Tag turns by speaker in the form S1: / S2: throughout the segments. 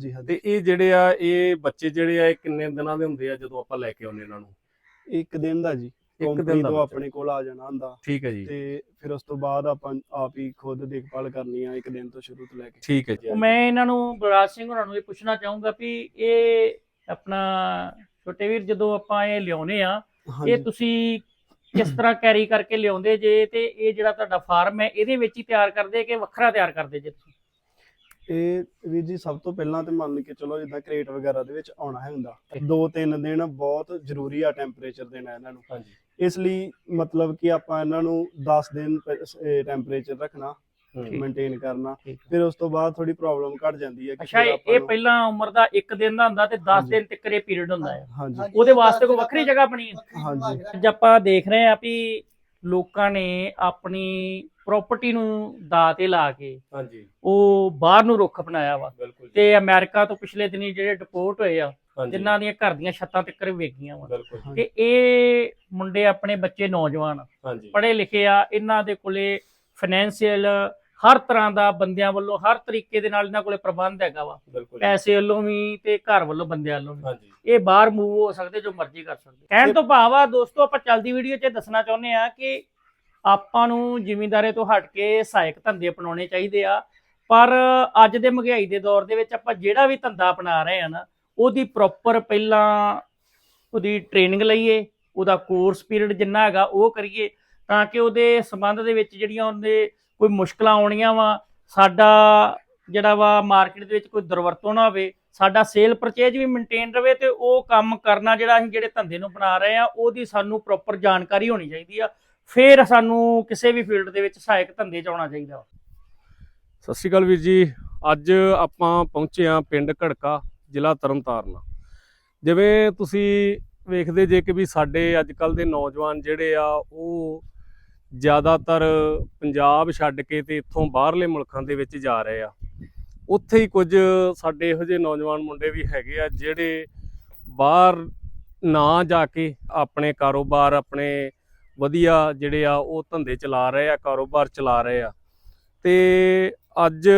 S1: ਜੀ ਹਾਂ
S2: ਤੇ ਇਹ ਜਿਹੜੇ ਆ ਇਹ ਬੱਚੇ ਜਿਹੜੇ ਆ ਇਹ ਕਿੰਨੇ ਦਿਨਾਂ ਦੇ ਹੁੰਦੇ ਆ ਜਦੋਂ ਆਪਾਂ ਲੈ ਕੇ ਆਉਂਦੇ ਇਹਨਾਂ ਨੂੰ?
S1: ਇੱਕ ਦਿਨ ਦਾ ਜੀ
S2: ਇੱਕ ਦਿਨ
S1: ਤੋਂ। ਆਪਣੇ ਕੋਲ ਆ ਜਾਣਾ ਹੁੰਦਾ।
S2: ਠੀਕ ਹੈ ਜੀ।
S1: ਤੇ ਫਿਰ ਉਸ ਤੋਂ ਬਾਅਦ ਆਪਾਂ ਆਪ ਹੀ ਖੁਦ ਦੇਖਭਾਲ ਕਰਨੀ ਆ ਇੱਕ ਦਿਨ ਤੋਂ ਸ਼ੁਰੂ ਤੋਂ ਲੈ ਕੇ।
S2: ਠੀਕ ਹੈ ਜੀ।
S3: ਮੈਂ ਇਹਨਾਂ ਨੂੰ ਬਲਰਾਜ ਸਿੰਘ ਹੋਰਾਂ ਨੂੰ ਇਹ ਪੁੱਛਣਾ ਚਾਹੂੰਗਾ ਵੀ ਇਹ ਆਪਣਾ ਛੋਟੇ ਵੀਰ ਜਦੋਂ ਆਪਾਂ ਇਹ ਲਿਆਉਨੇ ਆ ਇਹ ਤੁਸੀਂ ਕਿਸ ਤਰ੍ਹਾਂ ਕੈਰੀ ਕਰਕੇ ਲਿਆਉਂਦੇ ਜੇ ਤੇ ਇਹ ਜਿਹੜਾ ਤੁਹਾਡਾ ਫਾਰਮ ਹੈ ਇਹਦੇ ਵਿੱਚ ਹੀ ਤਿਆਰ ਕਰਦੇ ਕਿ ਵੱਖਰਾ ਤਿਆਰ ਕਰਦੇ ਜੇ ਤੁਸੀਂ?
S1: ਇਹ ਵੀਰ ਜੀ ਸਭ ਤੋਂ ਪਹਿਲਾਂ ਤੇ ਮੰਨ ਕੇ ਚਲੋ ਜਿੱਦਾਂ ਕ੍ਰੇਟ ਵਗੈਰਾ ਦੇ ਵਿੱਚ ਆਉਣਾ ਹੈ ਹੁੰਦਾ। ਦੋ ਤਿੰਨ ਦਿਨ ਬਹੁਤ ਜ਼ਰੂਰੀ ਆ ਟੈਂਪਰੇਚਰ ਦੇਣਾ ਇਹਨਾਂ ਨੂੰ।
S2: ਹਾਂਜੀ।
S1: ਇਸ ਲਈ ਮਤਲਬ ਕਿ ਆਪਾਂ ਇਹਨਾਂ ਨੂੰ 10 ਦਿਨ ਟੈਂਪਰੇਚਰ ਰੱਖਣਾ। ਮੇਨਟੇਨ ਕਰਨਾ। ਫਿਰ ਉਸ ਤੋਂ ਬਾਅਦ ਥੋੜੀ ਪ੍ਰੋਬਲਮ ਘਟ ਜਾਂਦੀ ਹੈ ਕਿ
S3: ਅੱਛਾ ਇਹ ਪਹਿਲਾਂ ਉਮਰ ਦਾ 1 ਦਿਨ ਦਾ ਹੁੰਦਾ ਤੇ 10
S1: ਹਾਂਜੀ।
S3: ਦਿਨ ਤੱਕ ਇਹ ਪੀਰੀਅਡ ਹੁੰਦਾ ਹੈ।
S1: ਹਾਂਜੀ।
S3: ਉਹਦੇ ਵਾਸਤੇ ਕੋਈ ਵੱਖਰੀ ਜਗ੍ਹਾ ਬਣੀ ਹੈ?
S1: ਹਾਂਜੀ।
S3: ਅੱਜ ਆਪਾਂ ਦੇਖ ਰਹੇ ਆ ਵੀ ਲੋਕਾਂ ਨੇ ਆਪਣੀ ਪ੍ਰਾਪਰਟੀ ਨੂੰ ਦਾਅ ਤੇ ਲਾ ਕੇ
S2: ਹਾਂਜੀ।
S3: ਉਹ ਬਾਹਰ ਨੂੰ ਰੁੱਖ ਅਪਣਾਇਆ ਵਾ।
S2: ਬਿਲਕੁਲ ਜੀ,
S3: ਤੇ ਅਮਰੀਕਾ ਤੋਂ ਪਿਛਲੇ ਦਿਨੀ ਜਿਹੜੇ ਡਿਪੋਰਟ ਹੋਏ ਆ
S2: ਹਾਂਜੀ,
S3: ਜਿਨ੍ਹਾਂ ਦੀਆਂ ਘਰ ਦੀਆਂ ਛੱਤਾਂ ਤੱਕ ਵੇਗੀਆਂ ਵਾ।
S2: ਬਿਲਕੁਲ।
S3: ਤੇ ਇਹ ਮੁੰਡੇ ਆਪਣੇ ਬੱਚੇ ਨੌਜਵਾਨ
S2: ਹਾਂਜੀ।
S3: ਪੜ੍ਹੇ ਲਿਖੇ ਆ ਇਹਨਾਂ ਦੇ ਕੋਲੇ ਫਾਈਨੈਂਸ਼ੀਅਲ ਹਰ ਤਰ੍ਹਾਂ ਦਾ ਬੰਦਿਆਂ ਵੱਲੋਂ ਹਰ ਤਰੀਕੇ ਦੇ ਨਾਲ ਇਹਨਾਂ ਕੋਲੇ ਪ੍ਰਬੰਧ ਹੈਗਾ ਵਾ।
S2: ਬਿਲਕੁਲ ਜੀ,
S3: ਪੈਸੇ ਵੱਲੋਂ ਵੀ ਤੇ ਘਰ ਵੱਲੋਂ ਬੰਦਿਆਂ ਵੱਲੋਂ ਵੀ।
S2: ਹਾਂਜੀ।
S3: ਇਹ ਬਾਹਰ ਮੂਵ ਹੋ ਸਕਦੇ ਜੋ ਮਰਜ਼ੀ ਕਰ ਸਕਦੇ। ਕਹਿਣ ਤੋਂ ਭਾਵ ਆ ਦੋਸਤੋ ਆਪਾਂ ਚੱਲਦੀ ਵੀਡੀਓ 'ਚ ਇਹ ਦੱਸਣਾ ਚਾਹੁੰਦੇ ਆ ਕਿ ਆਪਾਂ ਨੂੰ ਜ਼ਿਮੀਂਦਾਰੇ ਤੋਂ ਹਟ ਕੇ ਸਹਾਇਕ ਧੰਦੇ ਅਪਣਾਉਣੇ ਚਾਹੀਦੇ ਆ। ਪਰ ਅੱਜ ਦੇ ਮਹਿੰਗਾਈ ਦੇ ਦੌਰ ਦੇ ਵਿੱਚ ਆਪਾਂ ਜਿਹੜਾ ਵੀ ਧੰਦਾ ਅਪਣਾ ਰਹੇ ਆ ਨਾ, ਉਹਦੀ ਪ੍ਰੋਪਰ ਪਹਿਲਾਂ ਉਹਦੀ ਟ੍ਰੇਨਿੰਗ ਲਈਏ, ਉਹਦਾ ਕੋਰਸ ਪੀਰੀਅਡ ਜਿੰਨਾ ਹੈਗਾ ਉਹ ਕਰੀਏ ਤਾਂ ਕਿ ਉਹਦੇ ਸੰਬੰਧ ਦੇ ਵਿੱਚ ਜਿਹੜੀਆਂ ਉਹਦੇ ਕੋਈ ਮੁਸ਼ਕਲਾਂ ਆਉਣੀਆਂ ਵਾ, ਸਾਡਾ ਜਿਹੜਾ ਵਾ ਮਾਰਕੀਟ ਦੇ ਵਿੱਚ ਕੋਈ ਦੁਰਵਰਤੋਂ ਨਾ ਹੋਵੇ, ਸਾਡਾ ਸੇਲ ਪਰਚੇਜ ਵੀ ਮੇਨਟੇਨ ਰਵੇ ਤੇ ਉਹ ਕੰਮ ਕਰਨਾ ਜਿਹੜਾ ਅਸੀਂ ਜਿਹੜੇ ਧੰਦੇ ਨੂੰ ਬਣਾ ਰਹੇ ਆ, ਉਹਦੀ ਸਾਨੂੰ ਪ੍ਰੋਪਰ ਜਾਣਕਾਰੀ ਹੋਣੀ ਚਾਹੀਦੀ ਆ। ਫਿਰ ਸਾਨੂੰ ਕਿਸੇ ਵੀ ਫੀਲਡ ਦੇ ਵਿੱਚ ਸਹਾਇਕ ਧੰਦੇ 'ਚ ਆਉਣਾ ਚਾਹੀਦਾ
S2: ਸਤਿ ਸ਼੍ਰੀ ਅਕਾਲ ਵੀਰ ਜੀ। ਅੱਜ ਆਪਾਂ ਪਹੁੰਚੇ ਆ ਪਿੰਡ ਘੜਕਾ, ਜ਼ਿਲ੍ਹਾ ਤਰਨਤਾਰਨ। ਜਿਵੇਂ ਤੁਸੀਂ ਵੇਖਦੇ ਜੇ ਕਿ ਵੀ ਸਾਡੇ ਅੱਜ ਕੱਲ ਦੇ ਨੌਜਵਾਨ ਜਿਹੜੇ ਆ, ਉਹ ਜ਼ਿਆਦਾਤਰ ਪੰਜਾਬ ਛੱਡ ਕੇ ਤੇ ਇੱਥੋਂ ਬਾਹਰਲੇ ਮੁਲਕਾਂ ਦੇ ਵਿੱਚ ਜਾ ਰਹੇ ਆ। ਉੱਥੇ ਹੀ ਕੁਝ ਸਾਡੇ ਇਹੋ ਜਿਹੇ ਨੌਜਵਾਨ ਮੁੰਡੇ ਵੀ ਹੈਗੇ ਆ, ਜਿਹੜੇ ਬਾਹਰ ਨਾ ਜਾ ਕੇ ਆਪਣੇ ਕਾਰੋਬਾਰ, ਆਪਣੇ ਵਧੀਆ ਜਿਹੜੇ ਆ ਉਹ ਧੰਦੇ ਚਲਾ ਰਹੇ ਆ, ਕਾਰੋਬਾਰ ਚਲਾ ਰਹੇ ਆ। ਤੇ ਅੱਜ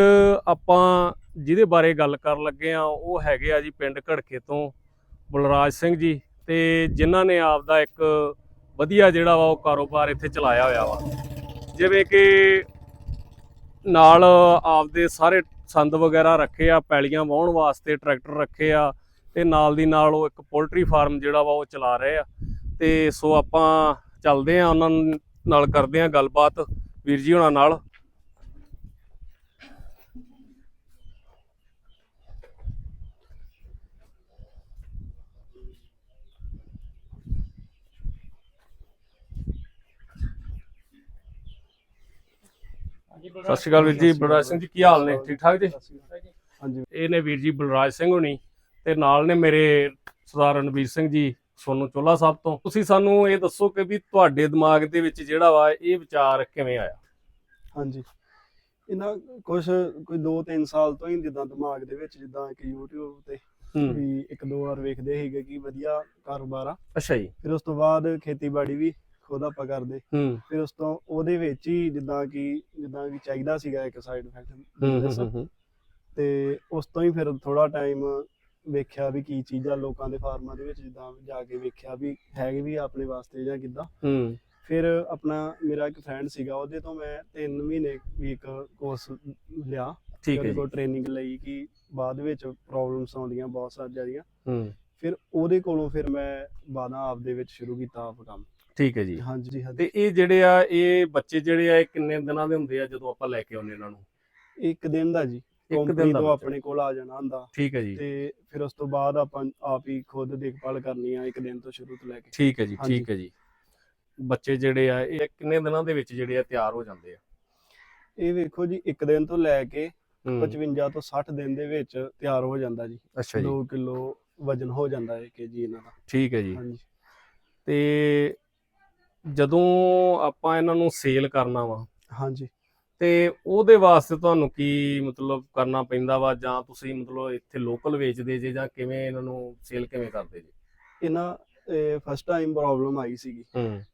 S2: ਆਪਾਂ ਜਿਹਦੇ ਬਾਰੇ ਗੱਲ ਕਰਨ ਲੱਗੇ ਆ, ਉਹ ਹੈਗੇ ਆ ਜੀ ਪਿੰਡ ਘੜਕੇ ਤੋਂ ਬਲਰਾਜ ਸਿੰਘ ਜੀ ਤੇ ਜਿਨ੍ਹਾਂ ਨੇ ਆਪ ਦਾ ਇੱਕ ਵਧੀਆ ਜਿਹੜਾ ਵਾ ਉਹ ਕਾਰੋਬਾਰ ਇੱਥੇ ਚਲਾਇਆ ਹੋਇਆ ਵਾ। ਜਿਵੇਂ ਕਿ ਨਾਲ ਆਪਦੇ ਸਾਰੇ ਸੰਦ ਵਗੈਰਾ ਰੱਖੇ ਆ, ਪੈਲੀਆਂ ਵਾਹੁਣ ਵਾਸਤੇ ਟਰੈਕਟਰ ਰੱਖੇ ਆ ਤੇ ਨਾਲ ਦੀ ਨਾਲ ਉਹ ਇੱਕ ਪੋਲਟਰੀ ਫਾਰਮ ਜਿਹੜਾ ਵਾ ਉਹ ਚਲਾ ਰਹੇ ਆ। ਤੇ ਸੋ ਆਪਾਂ ਚੱਲਦੇ ਆ ਉਹਨਾਂ ਨਾਲ ਕਰਦੇ ਆ ਗੱਲਬਾਤ ਵੀਰ ਜੀ ਹੁਣਾਂ ਨਾਲ। ਸਤਿ ਸ਼੍ਰੀ ਅਕਾਲ ਵੀਰ ਜੀ ਬਲਰਾਜ ਸਿੰਘ ਜੀ ਕੀ ਹਾਲ ਨੇ? ਠੀਕ ਠਾਕ ਜੀ?
S1: ਹਾਂਜੀ।
S2: ਇਹ ਨੇ ਵੀਰ ਜੀ ਬਲਰਾਜ ਸਿੰਘ ਹੁਣੀ ਤੇ ਨਾਲ ਨੇ ਮੇਰੇ ਸਰਦਾਰ ਰਣਵੀਰ ਸਿੰਘ ਜੀ ਸੋਨੂੰ ਚੋਲਾ ਸਾਹਿਬ ਤੋਂ। ਤੁਸੀਂ ਸਾਨੂੰ ਇਹ ਦੱਸੋ ਕਿ ਵੀ ਤੁਹਾਡੇ ਦਿਮਾਗ ਦੇ ਵਿੱਚ ਜਿਹੜਾ ਵਾ ਇਹ ਵਿਚਾਰ ਕਿਵੇਂ ਆਇਆ?
S1: ਹਾਂਜੀ। ਇਹਨਾਂ ਕੁਝ ਕੋਈ 2-3 ਸਾਲ ਤੋਂ ਹੀ ਜਿੱਦਾਂ ਦਿਮਾਗ ਦੇ ਵਿੱਚ ਜਿੱਦਾਂ ਇੱਕ YouTube ਤੇ ਵੀ ਇੱਕ ਦੋ ਵਾਰ ਵੇਖਦੇ ਸੀਗੇ ਕਿ ਵਧੀਆ ਕਾਰੋਬਾਰ ਆ।
S2: ਅੱਛਾ ਜੀ।
S1: ਫਿਰ ਉਸ ਤੋਂ ਬਾਅਦ ਖੇਤੀਬਾੜੀ ਵੀ ਖੁਦ ਆਪਾਂ ਕਰਦੇ। ਫਿਰ ਉਸ ਤੋਂ ਉਹਦੇ ਵਿੱਚ ਹੀ ਜਿੱਦਾਂ ਕਿ ਜਿੱਦਾਂ ਕਿ ਚਾਹੀਦਾ ਸੀਗਾ ਇੱਕ ਸਾਈਡ ਇਫੈਕਟ
S2: ਹੂੰ, ਹੂੰ
S1: ਤੇ ਉਸ ਤੋਂ ਹੀ ਫਿਰ ਥੋੜਾ ਟਾਈਮ ਵੇਖਿਆ ਵੀ ਕੀ ਚੀਜ਼ਾਂ ਲੋਕਾਂ ਦੇ ਫਾਰਮਾਂ ਦੇ ਵਿੱਚ ਜਿੱਦਾਂ ਜਾ ਕੇ ਵੇਖਿਆ ਵੀ ਹੈਗੇ ਵੀ ਆਪਣੇ ਵਾਸਤੇ ਜਾਂ ਕਿੱਦਾਂ।
S2: ਹੂੰ।
S1: ਫਿਰ ਆਪਣਾ ਮੇਰਾ ਇੱਕ ਫਰੈਂਡ ਸੀਗਾ ਉਹਦੇ ਤੋਂ ਮੈਂ 3 ਮਹੀਨੇ ਵੀ ਇੱਕ ਕੋਰਸ ਲਿਆ।
S2: ਠੀਕ ਹੈ
S1: ਕੋਲ ਟ੍ਰੇਨਿੰਗ ਲਈ ਕਿ ਬਾਅਦ ਵਿੱਚ ਪ੍ਰੋਬਲਮਸ ਆਉਂਦੀਆਂ ਬਹੁਤ ਸਾਰੀਆਂ
S2: ਹੂੰ।
S1: ਫਿਰ ਉਹਦੇ ਕੋਲੋਂ ਫਿਰ ਮੈਂ ਬਾਅਦਾਂ ਆਪ ਦੇ ਵਿੱਚ ਸ਼ੁਰੂ ਕੀਤਾ ਆਪ ਕੰਮ।
S2: ਠੀਕ ਹੈ ਜੀ।
S1: ਹਾਂਜੀ ਹਾਂਜੀ।
S2: ਤੇ ਇਹ ਜਿਹੜੇ ਆ ਇਹ ਬੱਚੇ ਜਿਹੜੇ ਆ ਇਹ ਕਿੰਨੇ ਦਿਨਾਂ ਦੇ ਹੁੰਦੇ ਆ ਜਦੋਂ ਆਪਾਂ ਲੈ ਕੇ ਆਉਂਦੇ ਇਹਨਾਂ ਨੂੰ?
S1: ਇੱਕ ਦਿਨ ਦਾ ਜੀ।
S2: ਇੱਕ
S1: ਕੰਪਨੀ
S2: ਦਿਨ ਦਾ
S1: ਤੋਂ। ਆਪਣੇ ਕੋਲ ਆ ਜਾਣਾ ਹੁੰਦਾ।
S2: ਠੀਕ ਹੈ ਜੀ।
S1: ਤੇ ਫਿਰ ਉਸ ਤੋਂ ਬਾਅਦ ਆਪਾਂ ਆਪ ਹੀ ਖੁਦ ਦੇਖਭਾਲ ਕਰਨੀ ਆ ਇੱਕ ਦਿਨ ਤੋਂ ਸ਼ੁਰੂ ਤੋਂ ਲੈ ਕੇ।
S2: ਠੀਕ ਹੈ ਜੀ
S1: ਹਾਂਜੀ।
S2: ਠੀਕ ਹੈ ਜੀ। ਬੱਚੇ ਜਿਹੜੇ ਆ ਇਹ ਕਿੰਨੇ ਦਿਨਾਂ ਦੇ ਵਿੱਚ ਜਿਹੜੇ ਆ ਤਿਆਰ ਹੋ ਜਾਂਦੇ ਆ?
S1: ਇਹ ਵੇਖੋ ਜੀ ਇੱਕ ਦਿਨ ਤੋਂ ਲੈ ਕੇ
S2: ਹੂੰ,
S1: 55 ਤੋਂ 60 ਦਿਨ ਦੇ ਵਿੱਚ ਤਿਆਰ ਹੋ ਜਾਂਦਾ ਜੀ।
S2: ਅੱਛਾ ਜੀ।
S1: 2 ਕਿਲੋ ਵਜਨ ਹੋ ਜਾਂਦਾ ਹੈ ਕੇਜੀ ਇਹਨਾਂ ਦਾ।
S2: ਠੀਕ ਹੈ ਜੀ।
S1: ਹਾਂਜੀ।
S2: ਤੇ ਜਦੋਂ ਆਪਾਂ ਇਹਨਾਂ ਨੂੰ ਸੇਲ ਕਰਨਾ ਵਾ
S1: ਹਾਂਜੀ।
S2: ਤੇ ਉਹਦੇ ਵਾਸਤੇ ਤੁਹਾਨੂੰ ਕੀ ਮਤਲਬ ਕਰਨਾ ਪੈਂਦਾ ਵਾ? ਜਾਂ ਤੁਸੀਂ ਮਤਲਬ ਇੱਥੇ ਲੋਕਲ ਵੇਚਦੇ ਜੇ ਜਾਂ ਕਿਵੇਂ ਇਹਨਾਂ ਨੂੰ ਸੇਲ ਕਿਵੇਂ ਕਰਦੇ ਜੀ?
S1: ਇਹਨਾਂ ਫਸਟ ਟਾਈਮ ਪ੍ਰੋਬਲਮ ਆਈ ਸੀਗੀ।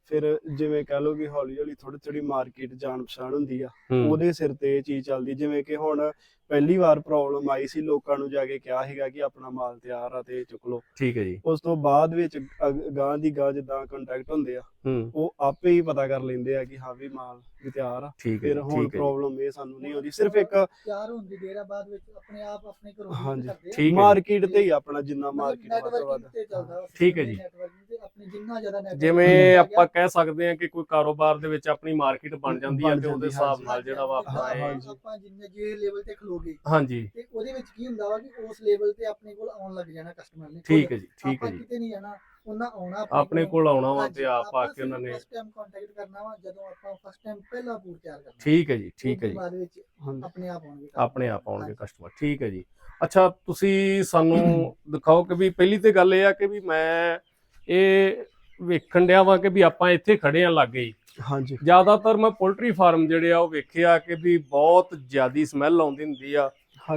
S1: ਫਿਰ ਜਿਵੇਂ ਕਹ ਲਓ ਕਿ ਹੌਲੀ ਹੌਲੀ ਥੋੜੀ ਥੋੜੀ ਮਾਰਕੀਟ ਜਾਣ ਪਛਾਣ ਹੁੰਦੀ ਆ ਉਹਦੇ ਸਿਰ ਤੇ ਇਹ ਚੀਜ਼ ਚੱਲਦੀ। ਜਿਵੇਂ ਕਿ ਹੁਣ ਪਹਿਲੀ ਵਾਰ ਪ੍ਰੋਬਲਮ ਆਈ ਸੀ ਲੋਕਾਂ ਨੂੰ ਜਾ ਕੇ ਕਿਹਾ ਸੀਗਾ ਕਿ ਆਪਣਾ ਮਾਲ ਤਿਆਰ ਆ ਤੇ ਚੁੱਕ ਲਓ
S2: ਠੀਕ ਹੈ ਜੀ
S1: ਉਸ ਤੋਂ ਬਾਅਦ ਵਿੱਚ ਅਗ- ਗਾਂ ਦੀ ਗਾਂ ਜਿੱਦਾਂ ਕੰਟੈਕਟ ਹੁੰਦੇ ਆ
S2: ਹੂੰ
S1: ਉਹ ਆਪੇ ਹੀ ਪਤਾ ਕਰ ਲੈਂਦੇ ਆ ਕਿ ਹਾਂ ਵੀ ਮਾਲ ਵੀ ਤਿਆਰ ਆ
S2: ਠੀਕ ਹੈ
S1: ਫਿਰ ਹੁਣ
S2: ਠੀਕ ਹੈ ਜੀ।
S1: ਪ੍ਰੋਬਲਮ ਇਹ ਸਾਨੂੰ ਨਹੀਂ ਆਉਂਦੀ ਸਿਰਫ ਇੱਕ
S4: ਤਿਆਰ ਹੋਣ ਦੀ ਦੇਰ ਆ ਬਾਅਦ ਵਿੱਚ ਆਪਣੇ ਆਪ ਆਪਣੇ ਘਰੋਂ ਹੀ
S1: ਹਾਂਜੀ,
S4: ਕਰਦੇ ਆ।
S2: ਠੀਕ ਹੈ ਜੀ।
S1: ਮਾਰਕੀਟ ਤੇ ਹੀ ਆਪਣਾ ਜਿੰਨਾ ਮਾਰਕੀਟ ਵੱਧ ਤੋਂ ਵੱਧ
S4: ਚੱਲਦਾ।
S2: ਠੀਕ ਹੈ ਜੀ।
S4: networking ਤੇ ਆਪਣੀ ਜਿੰਨਾ ਜ਼ਿਆਦਾ networking
S2: ਜਿਵੇਂ ਆਪਾਂ ਕਹਿ ਸਕਦੇ ਹਾਂ ਕਿ ਕੋਈ ਕਾਰੋਬਾਰ ਦੇ ਵਿੱਚ ਆਪਣੀ ਮਾਰਕੀਟ ਬਣ ਜਾਂਦੀ ਹੈ
S1: ਬਣ
S2: ਤੇ ਉਹਦੇ
S1: ਜਾਂਦੀ,
S2: ਹਿਸਾਬ। ਨਾਲ ਜਿਹੜਾ ਵਾ ਆਪਣਾ
S4: ਆਪਾਂ-
S2: ਇਹ
S1: ਹਾਂਜੀ।
S4: ਆਪਾਂ ਜਿੰਨੇ ਜੇ ਲੈਵਲ ਤੇ ਖਲੋਗੇ
S2: ਹਾਂਜੀ।
S4: ਤੇ ਉਹਦੇ ਵਿੱਚ ਕੀ ਹੁੰਦਾ ਵਾ ਕਿ ਉਸ ਲੈਵਲ ਤੇ ਆਪਣੇ ਕੋਲ ਆਉਣ ਲੱਗ ਜਾਣਾ ਕਸਟਮਰ ਨੇ।
S2: ਠੀਕ ਹੈ ਜੀ ਠੀਕ ਹੈ ਜੀ।
S4: ਕਿਤੇ ਨਹੀਂ ਜਾਣਾ ਉਹਨਾਂ ਆਉਣਾ
S2: ਆਪਣੇ ਕੋਲ। ਆਉਣਾ ਵਾ ਤੇ ਆਪ ਆ ਕੇ ਉਹਨਾਂ ਨੇ
S4: ਫਸਟ ਟਾਈਮ ਕੰਟੈਕਟ ਕਰਨਾ ਵਾ ਜਦੋਂ ਆਪਾਂ ਫਸਟ ਟਾਈਮ ਪਹਿਲਾ ਪੂਰ ਤਿਆਰ ਕਰਨਾ।
S2: ਠੀਕ ਹੈ ਜੀ ਠੀਕ ਹੈ ਜੀ।
S4: ਬਾਅਦ ਵਿੱਚ ਆਪਣੇ ਆਪ ਆਉਣਗੇ
S2: ਆਪਣੇ ਆਪ ਆਉਣਗੇ ਕਸਟਮਰ ਠੀਕ ਹੈ ਜੀ। ਅੱਛਾ ਤੁਸੀਂ ਸਾਨੂੰ ਦਿਖਾਓ ਕਿ ਵੀ ਪਹਿਲੀ ਤੇ ਗੱਲ ਇਹ ਆ ਕਿ ਵੀ ਮੈਂ ਇਹ ਵੇਖਣ ਡਿਆ ਵਾਂ ਕਿ ਵੀ ਆਪਾਂ ਇੱਥੇ ਖੜੇ ਆ ਲੱਗੇ
S1: ਹਾਂਜੀ।
S2: ਜ਼ਿਆਦਾਤਰ ਮੈਂ ਪੋਲਟਰੀ ਫਾਰਮ ਜਿਹੜੇ ਆ ਉਹ ਵੇਖਿਆ ਕਿ ਵੀ ਬਹੁਤ ਜ਼ਿਆਦੀ ਸਮੈਲ ਆਉਂਦੀ ਹੁੰਦੀ ਆ।